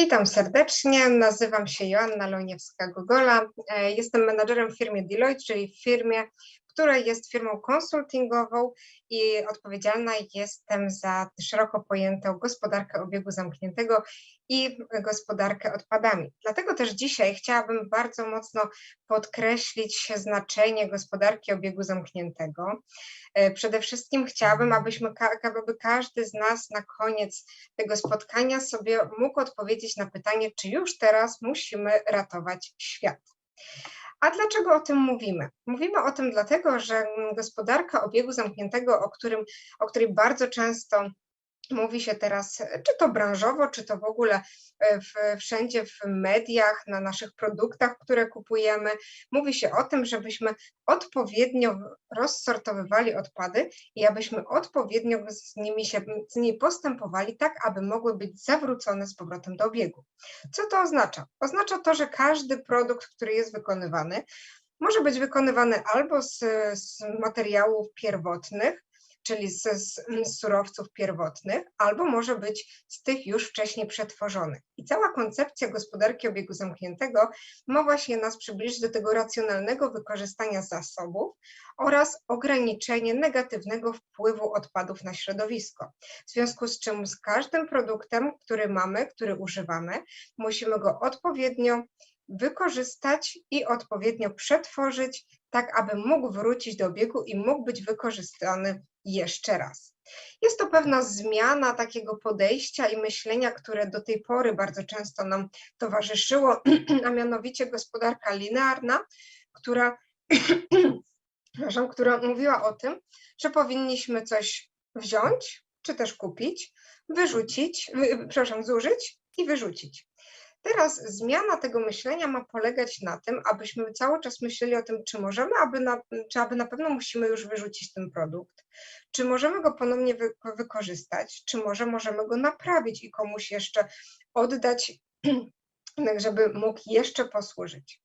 Witam serdecznie, nazywam się Joanna Loniewska-Gogola. E, jestem menadżerem w firmie Deloitte, czyli w firmie, która jest firmą konsultingową i odpowiedzialna jestem za szeroko pojętą gospodarkę obiegu zamkniętego i gospodarkę odpadami. Dlatego też dzisiaj chciałabym bardzo mocno podkreślić znaczenie gospodarki obiegu zamkniętego. E, przede wszystkim chciałabym, abyśmy, aby każdy z nas na koniec tego spotkania sobie mógł odpowiedzieć na pytanie, czy już teraz musimy ratować świat. A dlaczego o tym mówimy? Mówimy o tym dlatego, że gospodarka obiegu zamkniętego, o, którym, o której bardzo często mówi się teraz, czy to branżowo, czy to w ogóle e, w, wszędzie w mediach, na naszych produktach, które kupujemy, mówi się o tym, żebyśmy odpowiednio rozsortowywali odpady i abyśmy odpowiednio z nimi się z nimi postępowali, tak aby mogły być zawrócone z powrotem do obiegu. Co to oznacza? Oznacza to, że każdy produkt, który jest wykonywany, może być wykonywany albo z, z materiałów pierwotnych, czyli z, z, surowców pierwotnych, albo może być z tych już wcześniej przetworzonych. I cała koncepcja gospodarki obiegu zamkniętego ma właśnie nas przybliżyć do tego racjonalnego wykorzystania zasobów oraz ograniczenie negatywnego wpływu odpadów na środowisko. W związku z czym z każdym produktem, który mamy, który używamy, musimy go odpowiednio wykorzystać i odpowiednio przetworzyć, tak aby mógł wrócić do obiegu i mógł być wykorzystany jeszcze raz. Jest to pewna zmiana takiego podejścia i myślenia, które do tej pory bardzo często nam towarzyszyło, a mianowicie gospodarka linearna, która, która mówiła o tym, że powinniśmy coś wziąć, czy też kupić, wyrzucić, przepraszam, zużyć i wyrzucić. Teraz zmiana tego myślenia ma polegać na tym, abyśmy cały czas myśleli o tym, czy możemy, aby na, czy aby na pewno musimy już wyrzucić ten produkt, czy możemy go ponownie wy, wykorzystać, czy może możemy go naprawić i komuś jeszcze oddać, żeby mógł jeszcze posłużyć.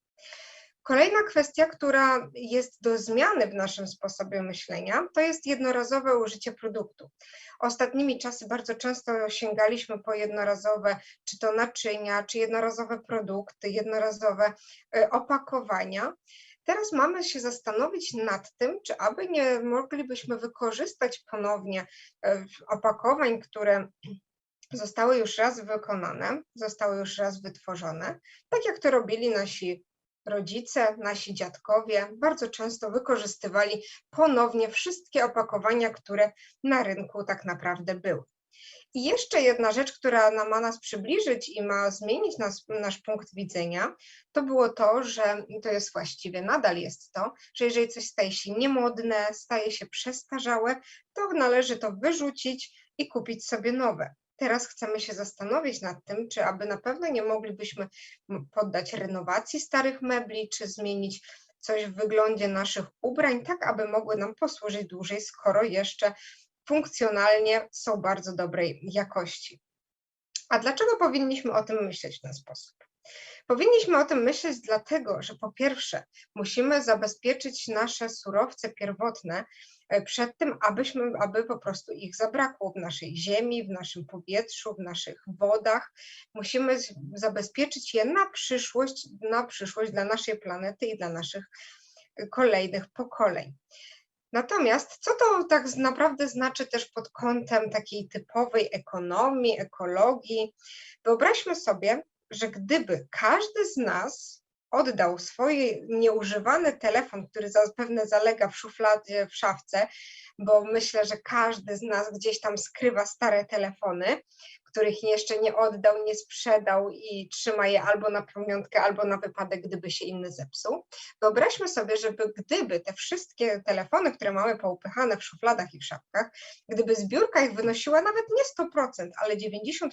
Kolejna kwestia, która jest do zmiany w naszym sposobie myślenia, to jest jednorazowe użycie produktu. Ostatnimi czasy bardzo często sięgaliśmy po jednorazowe, czy to naczynia, czy jednorazowe produkty, jednorazowe e, opakowania. Teraz mamy się zastanowić nad tym, czy aby nie moglibyśmy wykorzystać ponownie e, opakowań, które zostały już raz wykonane, zostały już raz wytworzone, tak jak to robili nasi rodzice, nasi dziadkowie bardzo często wykorzystywali ponownie wszystkie opakowania, które na rynku tak naprawdę były. I jeszcze jedna rzecz, która ma nas przybliżyć i ma zmienić nas, nasz punkt widzenia, to było to, że to jest właściwie, nadal jest to, że jeżeli coś staje się niemodne, staje się przestarzałe, to należy to wyrzucić i kupić sobie nowe. Teraz chcemy się zastanowić nad tym, czy aby na pewno nie moglibyśmy poddać renowacji starych mebli, czy zmienić coś w wyglądzie naszych ubrań, tak aby mogły nam posłużyć dłużej, skoro jeszcze funkcjonalnie są bardzo dobrej jakości. A dlaczego powinniśmy o tym myśleć w ten sposób? Powinniśmy o tym myśleć dlatego, że po pierwsze musimy zabezpieczyć nasze surowce pierwotne e, przed tym, abyśmy, aby po prostu ich zabrakło w naszej ziemi, w naszym powietrzu, w naszych wodach. Musimy zabezpieczyć je na przyszłość, na przyszłość dla naszej planety i dla naszych e, kolejnych pokoleń. Natomiast co to tak naprawdę znaczy też pod kątem takiej typowej ekonomii, ekologii? Wyobraźmy sobie, że gdyby każdy z nas oddał swój nieużywany telefon, który zapewne zalega w szufladzie, w szafce, bo myślę, że każdy z nas gdzieś tam skrywa stare telefony, których jeszcze nie oddał, nie sprzedał i trzyma je albo na pamiątkę, albo na wypadek, gdyby się inny zepsuł. Wyobraźmy sobie, żeby gdyby te wszystkie telefony, które mamy poupychane w szufladach i w szafkach, gdyby zbiórka ich wynosiła nawet nie 100%, ale 95%,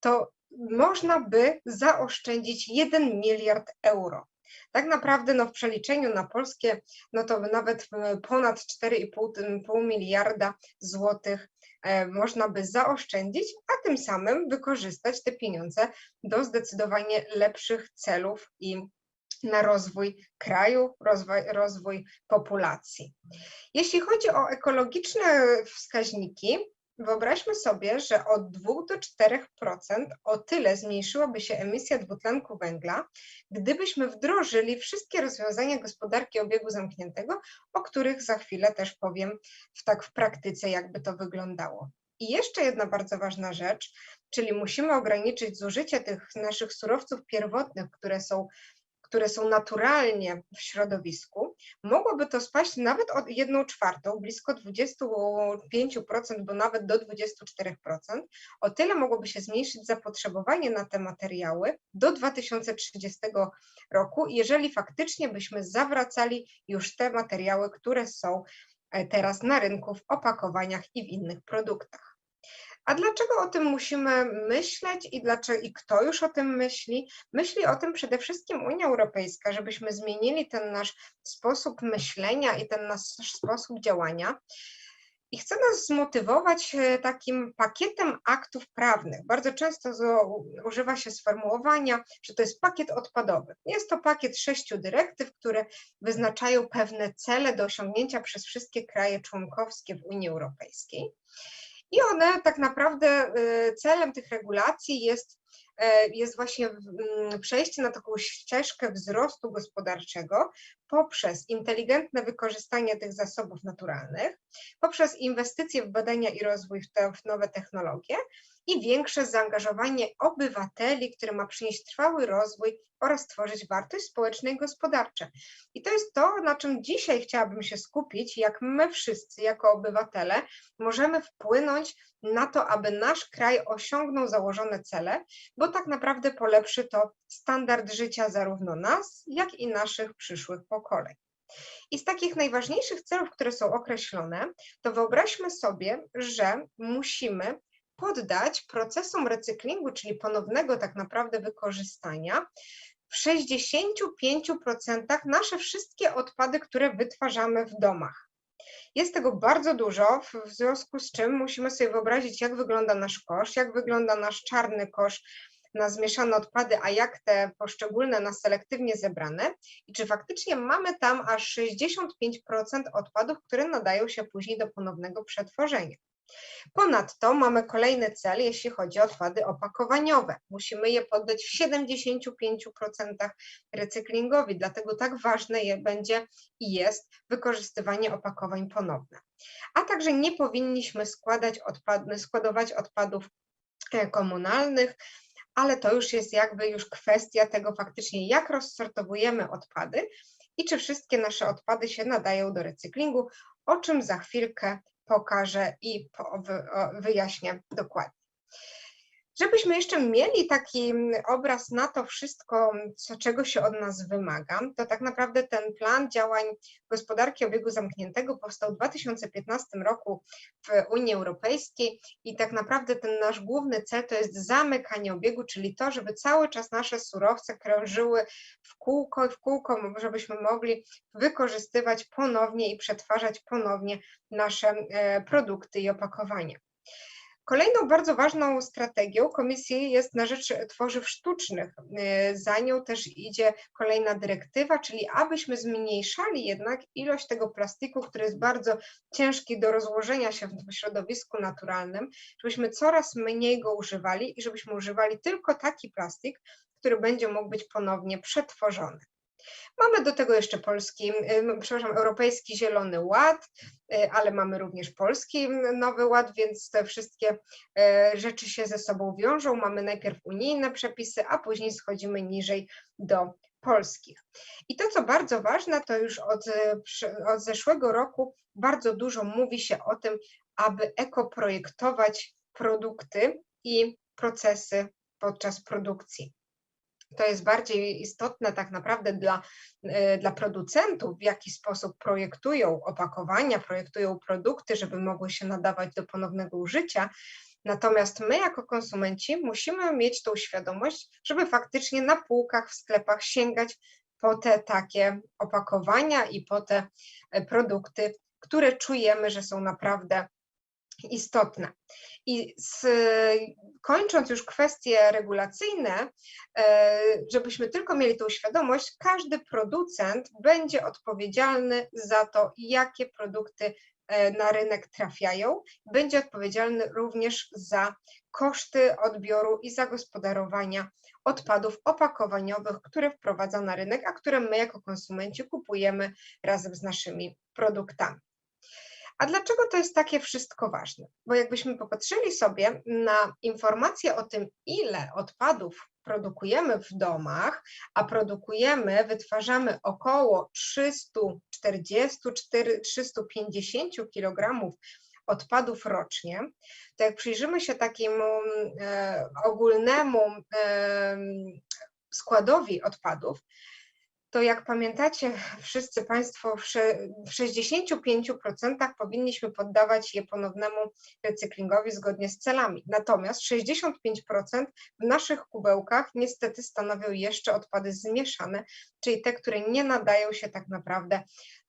to można by zaoszczędzić 1 miliard euro. Tak naprawdę no, w przeliczeniu na polskie, no to nawet ponad 4,5 miliarda złotych e, można by zaoszczędzić, a tym samym wykorzystać te pieniądze do zdecydowanie lepszych celów i na rozwój kraju, rozwój, rozwój populacji. Jeśli chodzi o ekologiczne wskaźniki, Wyobraźmy sobie, że od 2 do 4% o tyle zmniejszyłaby się emisja dwutlenku węgla, gdybyśmy wdrożyli wszystkie rozwiązania gospodarki obiegu zamkniętego, o których za chwilę też powiem w tak w praktyce, jakby to wyglądało. I jeszcze jedna bardzo ważna rzecz, czyli musimy ograniczyć zużycie tych naszych surowców pierwotnych, które są które są naturalnie w środowisku, mogłoby to spaść nawet o 1 czwartą, blisko 25%, bo nawet do 24%. O tyle mogłoby się zmniejszyć zapotrzebowanie na te materiały do 2030 roku, jeżeli faktycznie byśmy zawracali już te materiały, które są e, teraz na rynku w opakowaniach i w innych produktach. A dlaczego o tym musimy myśleć i, dlaczego, i kto już o tym myśli? Myśli o tym przede wszystkim Unia Europejska, żebyśmy zmienili ten nasz sposób myślenia i ten nasz sposób działania. I chce nas zmotywować e, takim pakietem aktów prawnych. Bardzo często używa się sformułowania, że to jest pakiet odpadowy. Jest to pakiet sześciu dyrektyw, które wyznaczają pewne cele do osiągnięcia przez wszystkie kraje członkowskie w Unii Europejskiej. I one tak naprawdę y, celem tych regulacji jest, e, jest właśnie mm, przejście na taką ścieżkę wzrostu gospodarczego poprzez inteligentne wykorzystanie tych zasobów naturalnych, poprzez inwestycje w badania i rozwój w, te, w nowe technologie i większe zaangażowanie obywateli, które ma przynieść trwały rozwój oraz stworzyć wartość społeczną i gospodarczą. I to jest to, na czym dzisiaj chciałabym się skupić, jak my wszyscy, jako obywatele, możemy wpłynąć na to, aby nasz kraj osiągnął założone cele, bo tak naprawdę polepszy to standard życia zarówno nas, jak i naszych przyszłych pokoleń. I z takich najważniejszych celów, które są określone, to wyobraźmy sobie, że musimy poddać procesom recyklingu, czyli ponownego tak naprawdę wykorzystania, w 65% nasze wszystkie odpady, które wytwarzamy w domach. Jest tego bardzo dużo, w związku z czym musimy sobie wyobrazić, jak wygląda nasz kosz, jak wygląda nasz czarny kosz na zmieszane odpady, a jak te poszczególne na selektywnie zebrane i czy faktycznie mamy tam aż 65% odpadów, które nadają się później do ponownego przetworzenia. Ponadto mamy kolejny cel, jeśli chodzi o odpady opakowaniowe. Musimy je poddać w 75% recyklingowi, dlatego tak ważne je będzie i jest wykorzystywanie opakowań ponowne. A także nie powinniśmy składać odpad, składować odpadów e, komunalnych, ale to już jest jakby już kwestia tego faktycznie, jak rozsortowujemy odpady i czy wszystkie nasze odpady się nadają do recyklingu, o czym za chwilkę pokażę i wyjaśnię dokładnie. Żebyśmy jeszcze mieli taki obraz na to wszystko, co, czego się od nas wymaga, to tak naprawdę ten plan działań gospodarki obiegu zamkniętego powstał w 2015 roku w Unii Europejskiej i tak naprawdę ten nasz główny cel to jest zamykanie obiegu, czyli to, żeby cały czas nasze surowce krążyły w kółko i w kółko, żebyśmy mogli wykorzystywać ponownie i przetwarzać ponownie nasze e, produkty i opakowania. Kolejną bardzo ważną strategią Komisji jest na rzecz tworzyw sztucznych. Y, za nią też idzie kolejna dyrektywa, czyli abyśmy zmniejszali jednak ilość tego plastiku, który jest bardzo ciężki do rozłożenia się w środowisku naturalnym, żebyśmy coraz mniej go używali i żebyśmy używali tylko taki plastik, który będzie mógł być ponownie przetworzony. Mamy do tego jeszcze polski, przepraszam, Europejski Zielony Ład, y, ale mamy również Polski Nowy Ład, więc te wszystkie e, rzeczy się ze sobą wiążą. Mamy najpierw unijne przepisy, a później schodzimy niżej do polskich. I to, co bardzo ważne, to już od, od zeszłego roku bardzo dużo mówi się o tym, aby ekoprojektować produkty i procesy podczas produkcji to jest bardziej istotne tak naprawdę dla, e, dla producentów, w jaki sposób projektują opakowania, projektują produkty, żeby mogły się nadawać do ponownego użycia. Natomiast my, jako konsumenci, musimy mieć tą świadomość, żeby faktycznie na półkach w sklepach sięgać po te takie opakowania i po te e, produkty, które czujemy, że są naprawdę istotne. I z, kończąc już kwestie regulacyjne, e, żebyśmy tylko mieli tą świadomość, każdy producent będzie odpowiedzialny za to, jakie produkty e, na rynek trafiają, będzie odpowiedzialny również za koszty odbioru i zagospodarowania odpadów opakowaniowych, które wprowadza na rynek, a które my jako konsumenci kupujemy razem z naszymi produktami. A dlaczego to jest takie wszystko ważne? Bo jakbyśmy popatrzyli sobie na informacje o tym, ile odpadów produkujemy w domach, a produkujemy, wytwarzamy około 340-350 kg odpadów rocznie, to jak przyjrzymy się takiemu e, ogólnemu e, składowi odpadów, to jak pamiętacie wszyscy Państwo, w 65% powinniśmy poddawać je ponownemu recyklingowi zgodnie z celami. Natomiast 65% w naszych kubełkach niestety stanowią jeszcze odpady zmieszane, czyli te, które nie nadają się tak naprawdę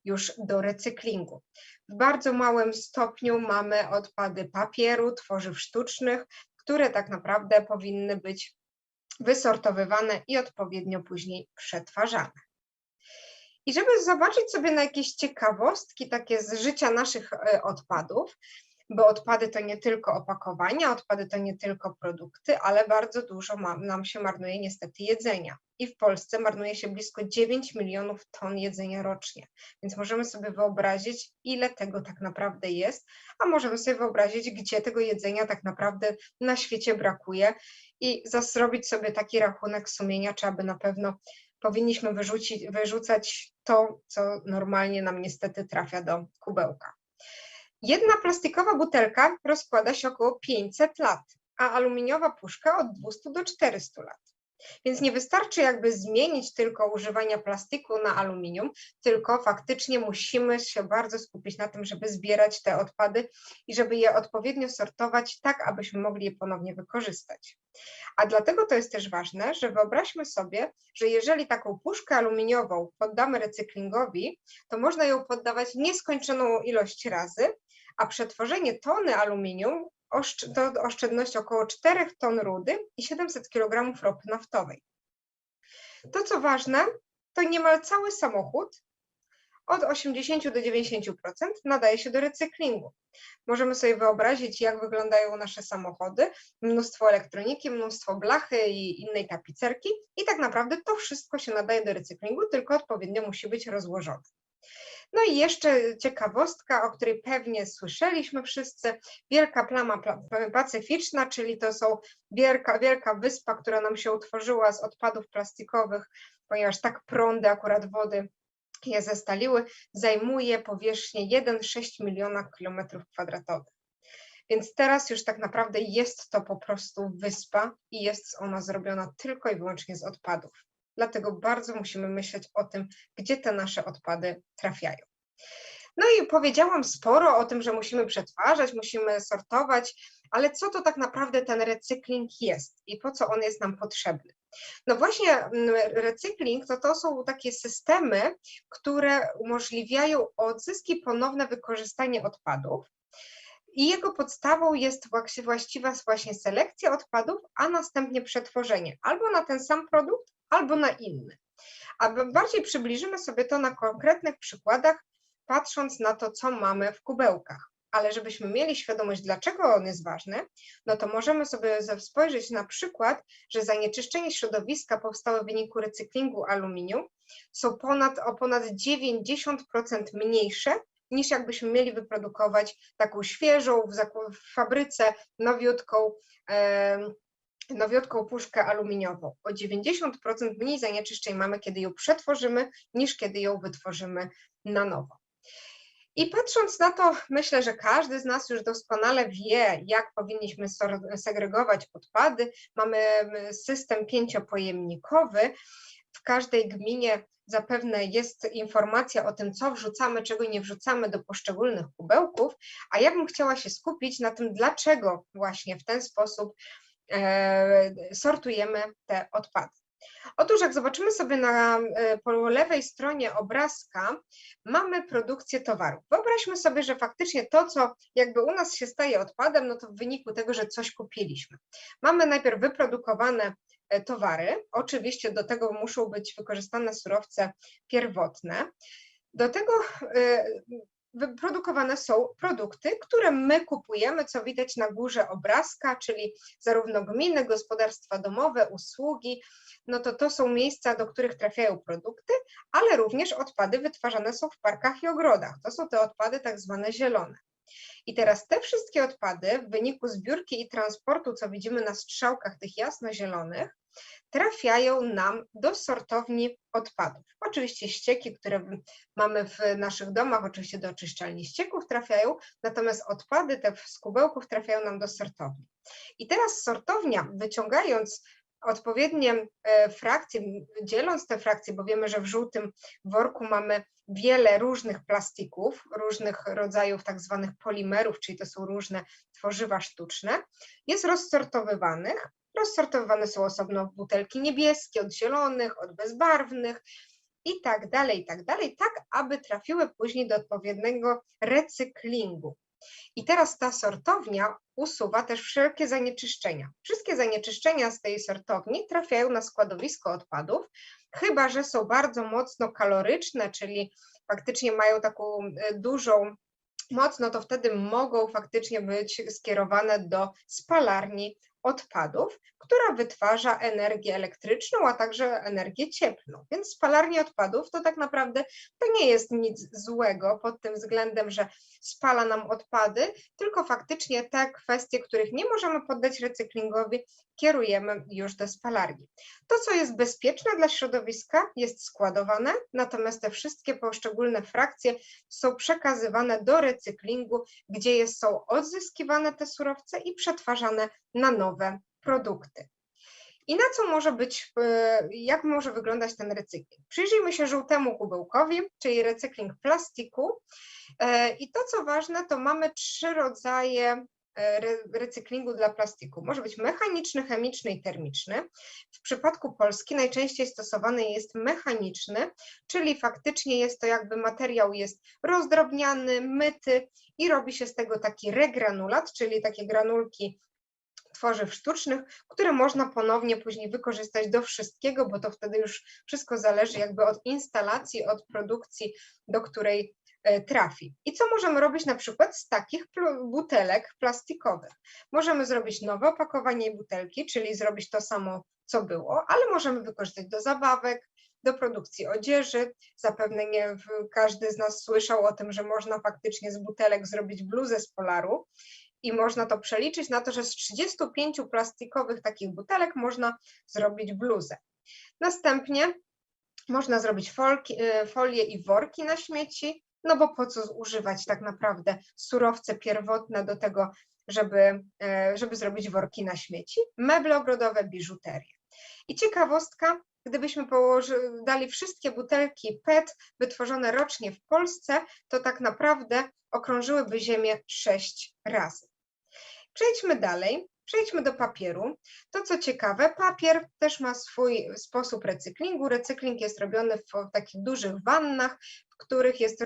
już do recyklingu. W bardzo małym stopniu mamy odpady papieru, tworzyw sztucznych, które tak naprawdę powinny być wysortowywane i odpowiednio później przetwarzane. I żeby zobaczyć sobie na jakieś ciekawostki takie z życia naszych e, odpadów, bo odpady to nie tylko opakowania, odpady to nie tylko produkty, ale bardzo dużo ma, nam się marnuje niestety jedzenia. I w Polsce marnuje się blisko 9 milionów ton jedzenia rocznie. Więc możemy sobie wyobrazić, ile tego tak naprawdę jest, a możemy sobie wyobrazić, gdzie tego jedzenia tak naprawdę na świecie brakuje i zrobić sobie taki rachunek sumienia, czy aby na pewno powinniśmy wyrzucić, wyrzucać to, co normalnie nam niestety trafia do kubełka. Jedna plastikowa butelka rozkłada się około 500 lat, a aluminiowa puszka od 200 do 400 lat. Więc nie wystarczy jakby zmienić tylko używania plastiku na aluminium, tylko faktycznie musimy się bardzo skupić na tym, żeby zbierać te odpady i żeby je odpowiednio sortować tak, abyśmy mogli je ponownie wykorzystać. A dlatego to jest też ważne, że wyobraźmy sobie, że jeżeli taką puszkę aluminiową poddamy recyklingowi, to można ją poddawać nieskończoną ilość razy, a przetworzenie tony aluminium to oszczędność około 4 ton rudy i 700 kg ropy naftowej. To co ważne, to niemal cały samochód od 80 do 90% nadaje się do recyklingu. Możemy sobie wyobrazić, jak wyglądają nasze samochody, mnóstwo elektroniki, mnóstwo blachy i innej tapicerki i tak naprawdę to wszystko się nadaje do recyklingu, tylko odpowiednio musi być rozłożone. No i jeszcze ciekawostka, o której pewnie słyszeliśmy wszyscy, Wielka Plama Pacyficzna, czyli to są wielka, wielka wyspa, która nam się utworzyła z odpadów plastikowych, ponieważ tak prądy akurat wody je zestaliły, zajmuje powierzchnię 1,6 miliona kilometrów kwadratowych. Więc teraz już tak naprawdę jest to po prostu wyspa i jest ona zrobiona tylko i wyłącznie z odpadów. Dlatego bardzo musimy myśleć o tym, gdzie te nasze odpady trafiają. No i powiedziałam sporo o tym, że musimy przetwarzać, musimy sortować, ale co to tak naprawdę ten recykling jest i po co on jest nam potrzebny? No właśnie mm, recykling to, to są takie systemy, które umożliwiają odzysk i ponowne wykorzystanie odpadów. I jego podstawą jest właściwa właśnie selekcja odpadów, a następnie przetworzenie albo na ten sam produkt, albo na inny. A bardziej przybliżymy sobie to na konkretnych przykładach, patrząc na to, co mamy w kubełkach. Ale żebyśmy mieli świadomość, dlaczego on jest ważny, no to możemy sobie spojrzeć na przykład, że zanieczyszczenie środowiska powstałe w wyniku recyklingu aluminium są ponad, o ponad 90% mniejsze niż jakbyśmy mieli wyprodukować taką świeżą w, fabryce, nowiutką, nowiutką puszkę aluminiową. O 90% mniej zanieczyszczeń mamy, kiedy ją przetworzymy, niż kiedy ją wytworzymy na nowo. I patrząc na to, myślę, że każdy z nas już doskonale wie, jak powinniśmy segregować odpady. Mamy system pięciopojemnikowy. W każdej gminie zapewne jest informacja o tym, co wrzucamy, czego nie wrzucamy do poszczególnych kubełków, a ja bym chciała się skupić na tym, dlaczego właśnie w ten sposób sortujemy te odpady. Otóż jak zobaczymy sobie na e, po lewej stronie obrazka, mamy produkcję towarów. Wyobraźmy sobie, że faktycznie to, co jakby u nas się staje odpadem, no to w wyniku tego, że coś kupiliśmy. Mamy najpierw wyprodukowane e, towary, oczywiście do tego muszą być wykorzystane surowce pierwotne. Do tego e, wyprodukowane są produkty, które my kupujemy, co widać na górze obrazka, czyli zarówno gminy, gospodarstwa domowe, usługi, no to to są miejsca, do których trafiają produkty, ale również odpady wytwarzane są w parkach i ogrodach. To są te odpady tak zwane zielone. I teraz te wszystkie odpady w wyniku zbiórki i transportu, co widzimy na strzałkach tych jasno-zielonych, trafiają nam do sortowni odpadów. Oczywiście ścieki, które mamy w naszych domach, oczywiście do oczyszczalni ścieków trafiają, natomiast odpady te z kubełków trafiają nam do sortowni. I teraz sortownia, wyciągając odpowiednie e, frakcje, dzieląc te frakcje, bo wiemy, że w żółtym worku mamy wiele różnych plastików, różnych rodzajów tak zwanych polimerów, czyli to są różne tworzywa sztuczne, jest rozsortowywanych. Rozsortowywane są osobno butelki niebieskie, od zielonych, od bezbarwnych i tak dalej, i tak dalej, tak aby trafiły później do odpowiedniego recyklingu. I teraz ta sortownia usuwa też wszelkie zanieczyszczenia. Wszystkie zanieczyszczenia z tej sortowni trafiają na składowisko odpadów, chyba że są bardzo mocno kaloryczne, czyli faktycznie mają taką e, dużą moc, no to wtedy mogą faktycznie być skierowane do spalarni odpadów, która wytwarza energię elektryczną, a także energię cieplną. Więc spalarnia odpadów to tak naprawdę to nie jest nic złego pod tym względem, że spala nam odpady, tylko faktycznie te kwestie, których nie możemy poddać recyklingowi, kierujemy już do spalarni. To, co jest bezpieczne dla środowiska, jest składowane, natomiast te wszystkie poszczególne frakcje są przekazywane do recyklingu, gdzie jest, są odzyskiwane te surowce i przetwarzane na nowe produkty. I na co może być, e, jak może wyglądać ten recykling? Przyjrzyjmy się żółtemu kubełkowi, czyli recykling plastiku. E, I to, co ważne, to mamy trzy rodzaje e, recyklingu dla plastiku. Może być mechaniczny, chemiczny i termiczny. W przypadku Polski najczęściej stosowany jest mechaniczny, czyli faktycznie jest to jakby materiał jest rozdrobniany, myty i robi się z tego taki regranulat, czyli takie granulki tworzyw sztucznych, które można ponownie później wykorzystać do wszystkiego, bo to wtedy już wszystko zależy jakby od instalacji, od produkcji, do której e, trafi. I co możemy robić na przykład z takich butelek plastikowych? Możemy zrobić nowe opakowanie butelki, czyli zrobić to samo, co było, ale możemy wykorzystać do zabawek, do produkcji odzieży. Zapewne nie każdy z nas słyszał o tym, że można faktycznie z butelek zrobić bluzę z polaru i można to przeliczyć na to, że z 35 plastikowych takich butelek można zrobić bluzę. Następnie można zrobić folki, y, folię i worki na śmieci, no bo po co używać tak naprawdę surowce pierwotne do tego, żeby, y, żeby zrobić worki na śmieci? Meble ogrodowe, biżuterię. I ciekawostka, gdybyśmy dali wszystkie butelki PET wytworzone rocznie w Polsce, to tak naprawdę okrążyłyby Ziemię sześć razy. Przejdźmy dalej. Przejdźmy do papieru. To co ciekawe, papier też ma swój sposób recyklingu. Recykling jest robiony w takich dużych wannach, w których jest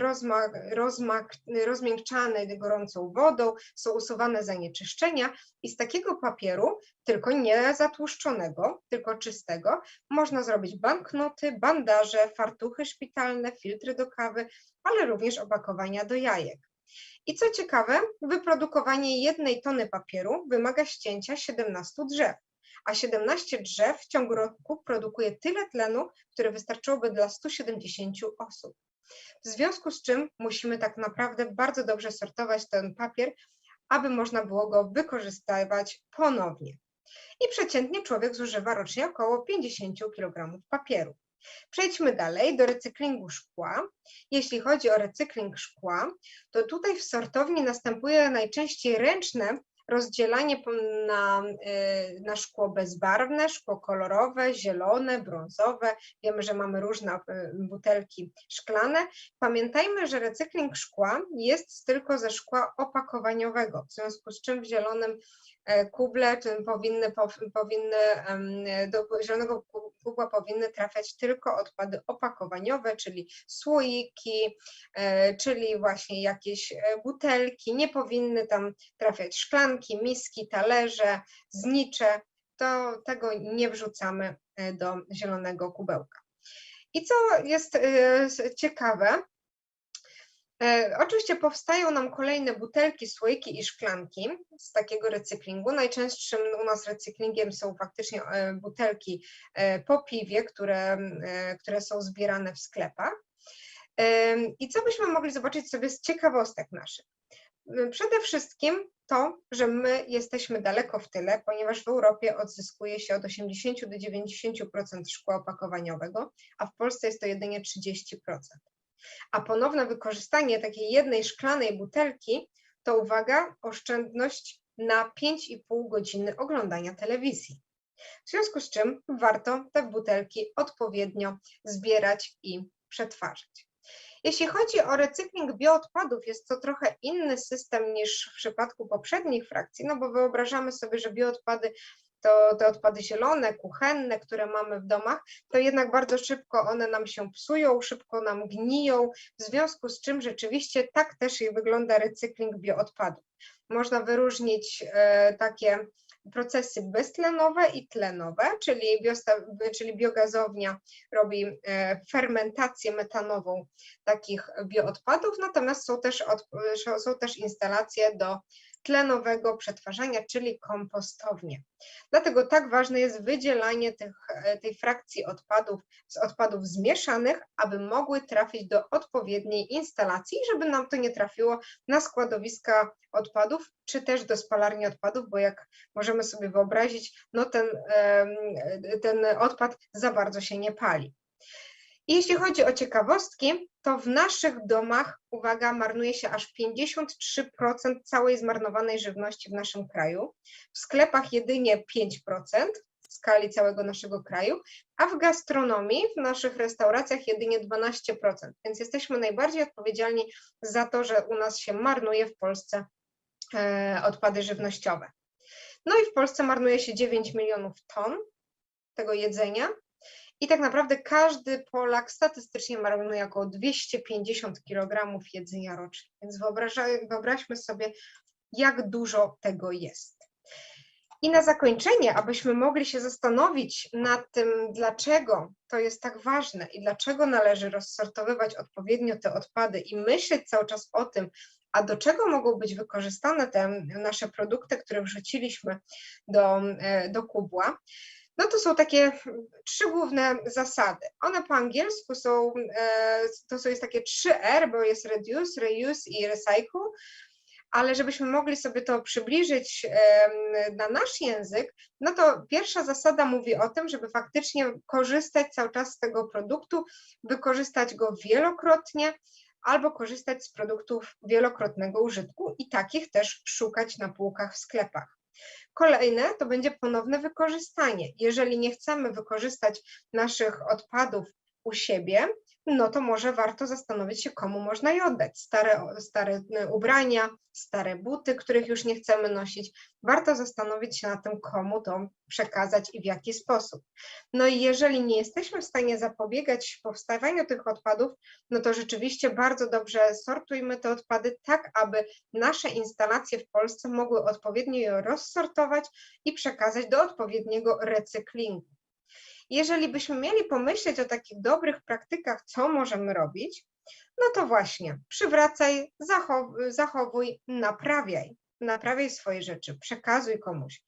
rozmiękczany gorącą wodą, są usuwane zanieczyszczenia i z takiego papieru, tylko nie zatłuszczonego, tylko czystego, można zrobić banknoty, bandaże, fartuchy szpitalne, filtry do kawy, ale również opakowania do jajek. I co ciekawe, wyprodukowanie jednej tony papieru wymaga ścięcia 17 drzew, a 17 drzew w ciągu roku produkuje tyle tlenu, które wystarczyłoby dla 170 osób. W związku z czym musimy tak naprawdę bardzo dobrze sortować ten papier, aby można było go wykorzystywać ponownie. I przeciętnie człowiek zużywa rocznie około 50 kg papieru. Przejdźmy dalej do recyklingu szkła. Jeśli chodzi o recykling szkła, to tutaj w sortowni następuje najczęściej ręczne rozdzielanie na, y, na szkło bezbarwne, szkło kolorowe, zielone, brązowe. Wiemy, że mamy różne y, butelki szklane. Pamiętajmy, że recykling szkła jest tylko ze szkła opakowaniowego, w związku z czym w zielonym E, kuble powinny, powinny do zielonego kubła powinny trafiać tylko odpady opakowaniowe, czyli słoiki, e, czyli właśnie jakieś e, butelki, nie powinny tam trafiać szklanki, miski, talerze, znicze, to tego nie wrzucamy do zielonego kubełka. I co jest ciekawe, oczywiście powstają nam kolejne butelki, słoiki i szklanki z takiego recyklingu. Najczęstszym u nas recyklingiem są faktycznie e, butelki e, po piwie, które, które są zbierane w sklepach. I co byśmy mogli zobaczyć sobie z ciekawostek naszych? Przede wszystkim to, że my jesteśmy daleko w tyle, ponieważ w Europie odzyskuje się od 80 do 90% szkła opakowaniowego, a w Polsce jest to jedynie 30%. A ponowne wykorzystanie takiej jednej szklanej butelki to uwaga, oszczędność na 5,5 godziny oglądania telewizji. W związku z czym warto te butelki odpowiednio zbierać i przetwarzać. Jeśli chodzi o recykling bioodpadów, jest to trochę inny system niż w przypadku poprzednich frakcji, no bo wyobrażamy sobie, że bioodpady to te odpady zielone, kuchenne, które mamy w domach, to jednak bardzo szybko one nam się psują, szybko nam gniją, w związku z czym rzeczywiście tak też wygląda recykling bioodpadów. Można wyróżnić e, takie procesy beztlenowe i tlenowe, czyli, czyli biogazownia robi e, fermentację metanową takich bioodpadów, natomiast są też, są też instalacje do tlenowego przetwarzania, czyli kompostownie. Dlatego tak ważne jest wydzielanie tych, e, tej frakcji odpadów z odpadów zmieszanych, aby mogły trafić do odpowiedniej instalacji, żeby nam to nie trafiło na składowiska odpadów, czy też do spalarni odpadów, bo jak możemy sobie wyobrazić, no ten, ten odpad za bardzo się nie pali. Jeśli chodzi o ciekawostki, to w naszych domach, uwaga, marnuje się aż 53% całej zmarnowanej żywności w naszym kraju, w sklepach jedynie 5% w skali całego naszego kraju, a w gastronomii, w naszych restauracjach jedynie 12%. Więc jesteśmy najbardziej odpowiedzialni za to, że u nas się marnuje w Polsce e, odpady żywnościowe. No i w Polsce marnuje się 9 milionów ton tego jedzenia, i tak naprawdę każdy Polak statystycznie marnuje około 250 kg jedzenia rocznie. Więc wyobraźmy sobie, jak dużo tego jest. I na zakończenie, abyśmy mogli się zastanowić nad tym, dlaczego to jest tak ważne i dlaczego należy rozsortowywać odpowiednio te odpady i myśleć cały czas o tym, a do czego mogą być wykorzystane te nasze produkty, które wrzuciliśmy do, e, do kubła, no to są takie trzy główne zasady. One po angielsku są, e, to jest takie 3R, bo jest reduce, reuse i recycle, ale żebyśmy mogli sobie to przybliżyć na nasz język, no to pierwsza zasada mówi o tym, żeby faktycznie korzystać cały czas z tego produktu, wykorzystać go wielokrotnie, albo korzystać z produktów wielokrotnego użytku i takich też szukać na półkach w sklepach. Kolejne to będzie ponowne wykorzystanie. Jeżeli nie chcemy wykorzystać naszych odpadów u siebie, no to może warto zastanowić się, komu można je oddać. Stare, stare ubrania, stare buty, których już nie chcemy nosić. Warto zastanowić się nad tym, komu to przekazać i w jaki sposób. No i jeżeli nie jesteśmy w stanie zapobiegać powstawaniu tych odpadów, no to rzeczywiście bardzo dobrze sortujmy te odpady tak, aby nasze instalacje w Polsce mogły odpowiednio je rozsortować i przekazać do odpowiedniego recyklingu. Jeżeli byśmy mieli pomyśleć o takich dobrych praktykach, co możemy robić, no to właśnie przywracaj, zachowuj, zachowuj naprawiaj. Naprawiaj swoje rzeczy, przekazuj komuś,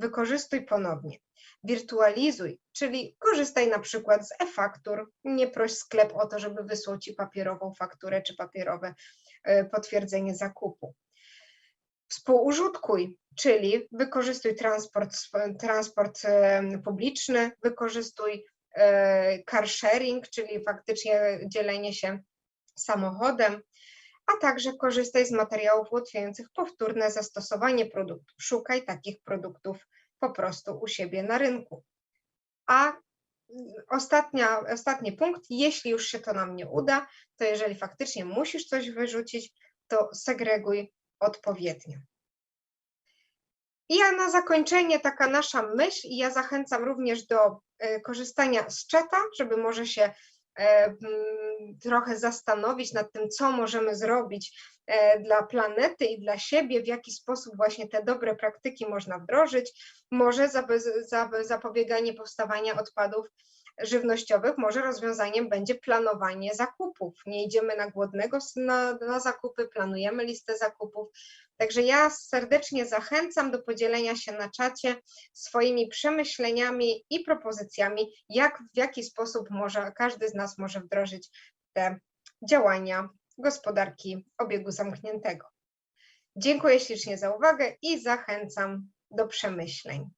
wykorzystuj ponownie. Wirtualizuj, czyli korzystaj na przykład z e-faktur, nie proś sklep o to, żeby wysłał Ci papierową fakturę czy papierowe e, potwierdzenie zakupu. Współużytkuj, czyli wykorzystuj transport, transport publiczny, wykorzystuj e, car sharing, czyli faktycznie dzielenie się samochodem, a także korzystaj z materiałów ułatwiających powtórne zastosowanie produktów. Szukaj takich produktów po prostu u siebie na rynku. A ostatnia, ostatni punkt, jeśli już się to nam nie uda, to jeżeli faktycznie musisz coś wyrzucić, to segreguj odpowiednio. I ja na zakończenie taka nasza myśl i ja zachęcam również do e, korzystania z czeta, żeby może się e, trochę zastanowić nad tym, co możemy zrobić e, dla planety i dla siebie, w jaki sposób właśnie te dobre praktyki można wdrożyć, może zapobieganie powstawania odpadów żywnościowych, może rozwiązaniem będzie planowanie zakupów. Nie idziemy na głodnego na, na zakupy, planujemy listę zakupów. Także ja serdecznie zachęcam do podzielenia się na czacie swoimi przemyśleniami i propozycjami, jak w jaki sposób może każdy z nas może wdrożyć te działania gospodarki obiegu zamkniętego. Dziękuję ślicznie za uwagę i zachęcam do przemyśleń.